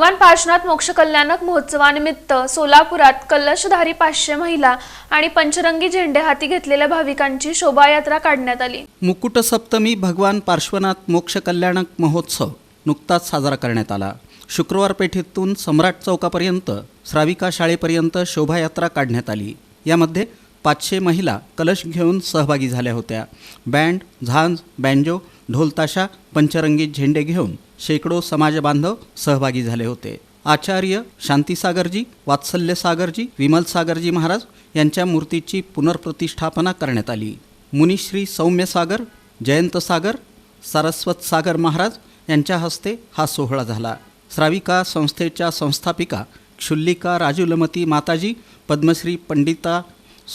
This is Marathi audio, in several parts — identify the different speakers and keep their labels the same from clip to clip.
Speaker 1: भगवान पार्श्वनाथ मोक्ष कल्याणक महोत्सवानिमित्त सोलापुरात कलशधारी पाचशे महिला आणि पंचरंगी झेंडे हाती घेतलेल्या भाविकांची शोभायात्रा काढण्यात आली.
Speaker 2: मुकुट सप्तमी भगवान पार्श्वनाथ मोक्ष कल्याणक महोत्सव नुकताच साजरा करण्यात आला. शुक्रवार पेठेतून सम्राट चौकापर्यंत श्राविका शाळेपर्यंत शोभायात्रा काढण्यात आली. यामध्ये पाचशे महिला कलश घेऊन सहभागी झाल्या होत्या. बँड झांज बँजो ढोलताशा पंचरंगी झेंडे घेऊन शेकडो समाजबांधव सहभागी झाले होते. आचार्य शांतीसागरजी वात्सल्यसागरजी विमलसागरजी विमल सागरजी महाराज यांच्या मूर्तीची पुनर्प्रतिष्ठापना करण्यात आली. मुनिश्री सौम्यसागर जयंतसागर सारस्वत सागर महाराज यांच्या हस्ते हा सोहळा झाला. श्राविका संस्थेच्या संस्थापिका क्षुल्लिका राजुलमती माताजी पद्मश्री पंडिता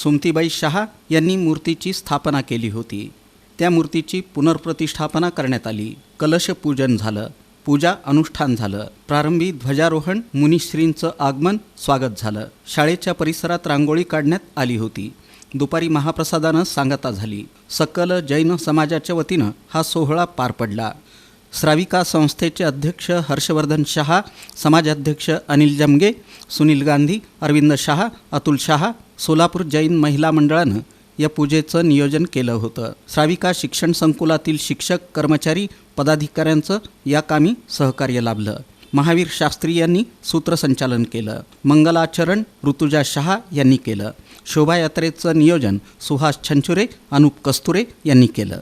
Speaker 2: सुमतीबाई शहा यांनी मूर्तीची स्थापना केली होती. त्या मूर्तीची पुनर्प्रतिष्ठापना करण्यात आली. कलशपूजन झालं. पूजा अनुष्ठान झालं. प्रारंभी ध्वजारोहण मुनिश्रींचं आगमन स्वागत झालं. शाळेच्या परिसरात रांगोळी काढण्यात आली होती. दुपारी महाप्रसादानं सांगता झाली. सकल जैन समाजाच्या वतीनं हा सोहळा पार पडला. श्राविका संस्थेचे अध्यक्ष हर्षवर्धन शहा समाजाध्यक्ष अनिल जमगे सुनील गांधी अरविंद शहा अतुल शहा सोलापूर जैन महिला मंडळानं या पूजेचं नियोजन केलं होतं. श्राविका शिक्षण संकुलातील शिक्षक कर्मचारी पदाधिकाऱ्यांचं या कामी सहकार्य लाभलं. महावीर शास्त्री यांनी सूत्रसंचालन केलं. मंगलाचरण ऋतुजा शहा यांनी केलं. शोभायात्रेचं नियोजन सुहास छंचुरे अनुप कस्तुरे यांनी केलं.